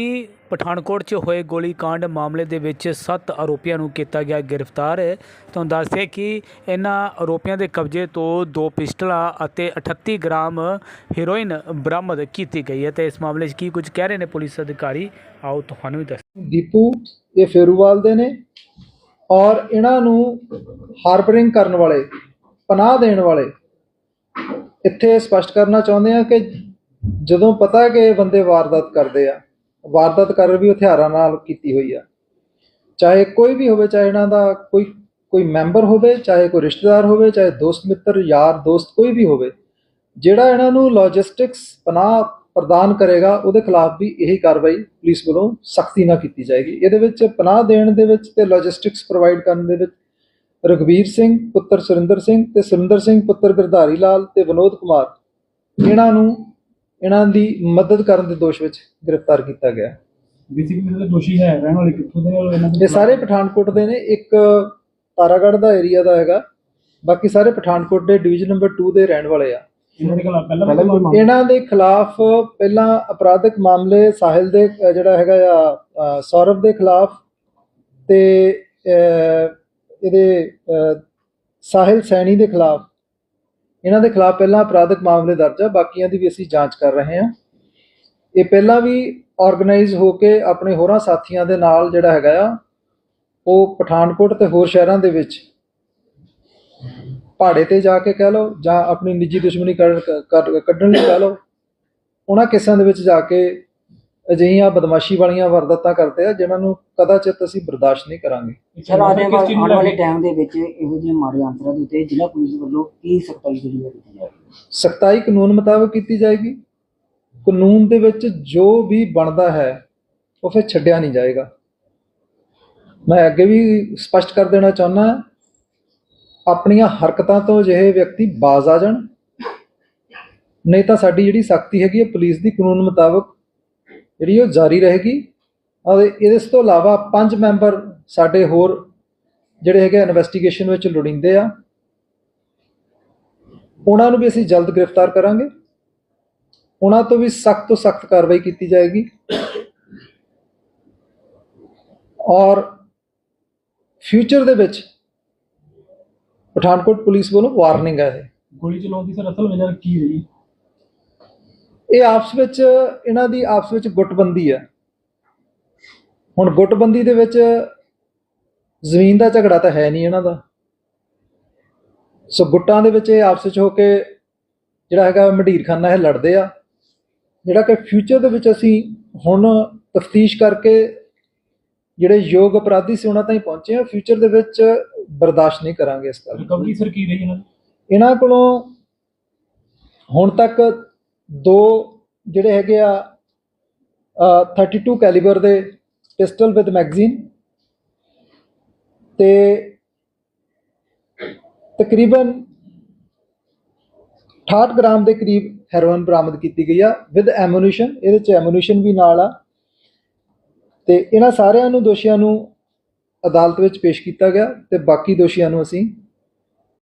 ਕਿ ਪਠਾਨਕੋਟ 'ਚ ਹੋਏ ਗੋਲੀकांड ਮਾਮਲੇ ਦੇ ਵਿੱਚ 7 ਆਰੋਪੀਆਂ ਨੂੰ ਕੀਤਾ ਗਿਆ ਗ੍ਰਿਫਤਾਰ। ਤੁਹਾਨੂੰ ਦੱਸਦੇ ਕਿ ਇਹਨਾਂ ਆਰੋਪੀਆਂ ਦੇ ਕਬਜ਼ੇ ਤੋਂ ਦੋ ਪਿਸਟਲਾਂ ਅਤੇ 38 ਗ੍ਰਾਮ ਹੈਰੋਇਨ ਬਰਾਮਦ ਕੀਤੀ ਗਈ ਹੈ ਤੇ ਇਸ ਮਾਮਲੇ 'ਚ ਕੀ ਕੁਝ ਕਹਿ ਰਹੇ ਨੇ ਪੁਲਿਸ ਅਧਿਕਾਰੀ? ਆਓ ਤੁਹਾਨੂੰ ਵੀ ਦੱਸ ਦੀਪੂ, ਇਹ ਫੇਰੂਵਾਲ ਦੇ ਨੇ ਔਰ ਇਹਨਾਂ ਨੂੰ ਹਾਰਬਰਿੰਗ ਕਰਨ ਵਾਲੇ, ਪਨਾਹ ਦੇਣ ਵਾਲੇ। ਇੱਥੇ ਸਪਸ਼ਟ ਕਰਨਾ ਚਾਹੁੰਦੇ ਆ ਕਿ ਜਦੋਂ ਪਤਾ ਕਿ ਇਹ ਬੰਦੇ ਵਾਰਦਾਤ ਕਰਦੇ ਆ ਵਾਰਦਾਤ ਕਰ ਵੀ ਹਥਿਆਰਾਂ ਨਾਲ ਕੀਤੀ ਹੋਈ ਆ। ਚਾਹੇ ਕੋਈ ਵੀ ਹੋਵੇ, ਚਾਹੇ ਇਹਨਾਂ ਦਾ ਕੋਈ ਕੋਈ ਮੈਂਬਰ ਹੋਵੇ, ਚਾਹੇ ਕੋਈ ਰਿਸ਼ਤੇਦਾਰ ਹੋਵੇ, ਚਾਹੇ ਦੋਸਤ ਮਿੱਤਰ, ਯਾਰ, ਦੋਸਤ, ਕੋਈ ਵੀ ਹੋਵੇ, ਜਿਹੜਾ ਇਹਨਾਂ ਨੂੰ ਲੌਜਿਸਟਿਕਸ ਪਨਾਹ ਪ੍ਰਦਾਨ ਕਰੇਗਾ, ਉਹਦੇ ਖਿਲਾਫ ਵੀ ਇਹੀ ਕਾਰਵਾਈ ਪੁਲਿਸ ਵੱਲੋਂ ਸਖਤੀ ਨਾਲ ਕੀਤੀ ਜਾਏਗੀ। ਇਹਦੇ ਵਿੱਚ ਪਨਾਹ ਦੇਣ ਦੇ ਵਿੱਚ ਤੇ ਲੌਜਿਸਟਿਕਸ ਪ੍ਰੋਵਾਈਡ ਕਰਨ ਦੇ ਵਿੱਚ ਰਗਵੀਰ ਸਿੰਘ, ਪੁੱਤਰ ਸੁਰਿੰਦਰ ਸਿੰਘ ਤੇ ਸੁਰਿੰਦਰ ਸਿੰਘ, ਪੁੱਤਰ ਗਿਰਧਾਰੀ ਲਾਲ ਤੇ ਵਿਨੋਦ ਕੁਮਾਰ, ਇਹਨਾਂ ਨੂੰ ਇਹਨਾਂ ਦੀ ਮਦਦ ਕਰਨ ਦੇ ਦੋਸ਼ ਵਿੱਚ ਗ੍ਰਿਫਤਾਰ ਕੀਤਾ ਗਿਆ। ਬੇਸਿਕਲੀ ਜਿਹੜੇ ਦੋਸ਼ੀ ਹੈ ਰਹਿਣ ਵਾਲੇ ਕਿੱਥੋਂ ਦੇ ਨੇ ਔਰ ਇਹਨਾਂ ਦੇ ਇਹ ਸਾਰੇ ਪਠਾਨਕੋਟ ਦੇ ਨੇ। ਇੱਕ ਤਾਰਾਗੜ੍ਹ ਦਾ ਏਰੀਆ ਦਾ ਹੈਗਾ। ਬਾਕੀ ਸਾਰੇ ਪਠਾਨਕੋਟ ਦੇ ਡਿਵੀਜ਼ਨ ਨੰਬਰ 2 ਦੇ ਰਹਿਣ ਵਾਲੇ ਆ। ਇਹਨਾਂ ਦੇ ਖਿਲਾਫ ਪਹਿਲਾਂ ਵੀ ਕੋਈ ਮਾਮਲਾ ਇਹਨਾਂ ਦੇ ਖਿਲਾਫ ਪਹਿਲਾਂ ਅਪਰਾਧਿਕ ਮਾਮਲੇ ਸਾਹਿਲ ਦੇ ਅ, ਜਿਹੜਾ ਹੈਗਾ ਆ ਅ, ਸੌਰਵ ਦੇ ਖਿਲਾਫ ਤੇ ਅ, ਇਹਦੇ ਅ, ਸਾਹਿਲ ਸੈਣੀ ਦੇ ਖਿਲਾਫ ਇਹਨਾਂ ਦੇ ਖਿਲਾਫ ਪਹਿਲਾਂ ਅਪਰਾਧਿਕ ਮਾਮਲੇ ਦਰਜ ਆ, ਬਾਕੀਆਂ ਦੀ ਵੀ ਅਸੀਂ ਜਾਂਚ ਕਰ ਰਹੇ ਹਾਂ। ਇਹ ਪਹਿਲਾਂ ਵੀ ਆਰਗੇਨਾਈਜ਼ ਹੋ ਕੇ ਆਪਣੇ ਹੋਰਾਂ ਸਾਥੀਆਂ ਦੇ ਨਾਲ ਜਿਹੜਾ ਹੈਗਾ ਆ, ਉਹ ਪਠਾਨਕੋਟ ਤੇ ਹੋਰ ਸ਼ਹਿਰਾਂ ਦੇ ਵਿੱਚ ਪਹਾੜੇ ਤੇ ਜਾ ਕੇ ਕਹਿ ਲਓ ਜਾਂ ਆਪਣੀ ਨਿੱਜੀ ਦੁਸ਼ਮਣੀ ਕੱਢ- ਕੱਢਣ ਲਈ ਕਹਿ ਲਓ, ਉਹਨਾਂ ਕੇਸਾਂ ਦੇ ਵਿੱਚ ਜਾ ਕੇ ਅਜਿਹੀਆਂ ਬਦਮਾਸ਼ੀ ਵਾਲੀਆਂ ਵਾਰਦਾਤਾਂ ਕਰਦੇ ਆ ਜਿਨ੍ਹਾਂ ਨੂੰ ਕਦਾਚਿਤ ਅਸੀਂ ਬਰਦਾਸ਼ਤ ਨਹੀਂ ਕਰਾਂਗੇ। ਸਰ ਆਉਣ ਕਿਸ ਚੀਜ਼ ਨੂੰ ਆਉਣ ਵਾਲੇ ਲੈ ਕੇ? ਟਾਈਮ ਦੇ ਵਿੱਚ ਇਹੋ ਜਿਹੇ ਮਾੜੇ ਅੰਤਰਾਂ ਦੇ ਉੱਤੇ ਜ਼ਿਲ੍ਹਾ ਪੁਲਿਸ ਵੱਲੋਂ ਕੀ ਸਖਤਾਈ ਜਿਹੜੀ ਹੈ ਕੀਤੀ ਜਾਵੇਗੀ ਸਖਤਾਈ ਕਾਨੂੰਨ ਮੁਤਾਬਕ ਕੀਤੀ ਜਾਏਗੀ। ਕਾਨੂੰਨ ਦੇ ਵਿੱਚ ਜੋ ਵੀ ਬਣਦਾ ਹੈ ਉਹ ਫਿਰ ਛੱਡਿਆ ਨਹੀਂ ਜਾਏਗਾ। ਮੈਂ ਅੱਗੇ ਵੀ ਸਪਸ਼ਟ ਕਰ ਦੇਣਾ ਚਾਹੁੰਦਾ ਆਪਣੀਆਂ ਹਰਕਤਾਂ ਤੋਂ ਜਿਹੇ ਵਿਅਕਤੀ ਬਾਜ਼ ਆ ਜਾਣ। ਨਹੀਂ ਤਾਂ ਸਾਡੀ ਜਿਹੜੀ ਸਖਤੀ ਹੈਗੀ ਹੈ ਪੁਲਿਸ ਦੀ ਕਾਨੂੰਨ ਮੁਤਾਬਕ ਜਿਹੜੀ ਉਹ ਜਾਰੀ ਰਹੇਗੀ। ਔਰ ਇਸ ਤੋਂ ਇਲਾਵਾ ਪੰਜ ਮੈਂਬਰ ਸਾਡੇ ਹੋਰ ਜਿਹੜੇ ਹੈਗੇ ਇਨਵੈਸਟੀਗੇਸ਼ਨ ਵਿੱਚ ਲੋੜੀਂਦੇ ਆ। ਉਹਨਾਂ ਨੂੰ ਵੀ ਅਸੀਂ ਜਲਦ ਗ੍ਰਿਫਤਾਰ ਕਰਾਂਗੇ। ਉਹਨਾਂ ਤੋਂ ਵੀ ਸਖਤ ਤੋਂ ਸਖਤ ਕਾਰਵਾਈ ਕੀਤੀ ਜਾਏਗੀ। ਔਰ ਫਿਊਚਰ ਦੇ ਵਿੱਚ ਪਠਾਨਕੋਟ ਪੁਲਿਸ ਵੱਲੋਂ ਵਾਰਨਿੰਗ ਹੈ ਗੋਲੀ ਚਲਾਉਣ ਦੀ ਸਰ ਅਸਲ ਵਜ੍ਹਾ ਕੀ ਰਹੀ ਇਹ ਆਪਸ ਵਿੱਚ ਇਹਨਾਂ ਦੀ ਆਪਸ ਵਿੱਚ ਗੁੱਟਬੰਦੀ ਹੈ। ਹੁਣ ਗੁੱਟਬੰਦੀ ਦੇ ਵਿੱਚ ਜ਼ਮੀਨ ਦਾ ਝਗੜਾ ਤਾਂ ਹੈ ਨਹੀਂ ਇਹਨਾਂ ਦਾ। ਸੋ ਗੁੱਟਾਂ ਦੇ ਵਿੱਚ ਇਹ ਆਪਸ ਵਿੱਚ ਹੋ ਕੇ ਜਿਹੜਾ ਹੈਗਾ ਮੰਡੀਰਖਾਨਾ ਇਹ ਲੜਦੇ ਆ ਜਿਹੜਾ ਕਿ ਫਿਊਚਰ ਦੇ ਵਿੱਚ ਅਸੀਂ ਹੁਣ ਤਫਤੀਸ਼ ਕਰਕੇ ਜਿਹੜੇ ਯੋਗ ਅਪਰਾਧੀ ਸੀ ਉਹਨਾਂ ਤਾਈਂ ਪਹੁੰਚੇ ਆ ਫਿਊਚਰ ਦੇ ਵਿੱਚ ਬਰਦਾਸ਼ਤ ਨਹੀਂ ਕਰਾਂਗੇ ਇਸ ਗੱਲ ਨੂੰ। ਰਿਕਵਰੀ ਸਰ ਕੀ ਰਹੀ ਇਹਨਾਂ ਕੋਲੋਂ ਹੁਣ ਤੱਕ ਦੋ ਜਿਹੜੇ ਹੈਗੇ ਆ ਅ, 32 ਕੈਲੀਬਰ ਦੇ ਪਿਸਟਲ ਵਿਦ ਮੈਗਜ਼ੀਨ ਤੇ ਤਕਰੀਬਨ 68 ਗ੍ਰਾਮ ਦੇ ਕਰੀਬ ਹੈਰੋਇਨ ਬਰਾਮਦ ਕੀਤੀ ਗਈ ਆ ਵਿਦ ਐਮੂਨੀਸ਼ਨ ਇਹਦੇ ਚ ਐਮੂਨੀਸ਼ਨ ਵੀ ਨਾਲ ਆ ਤੇ ਇਹਨਾਂ ਸਾਰਿਆਂ ਨੂੰ ਦੋਸ਼ੀਆਂ ਨੂੰ ਅਦਾਲਤ ਵਿੱਚ ਪੇਸ਼ ਕੀਤਾ ਗਿਆ ਤੇ ਬਾਕੀ ਦੋਸ਼ੀਆਂ ਨੂੰ ਅਸੀਂ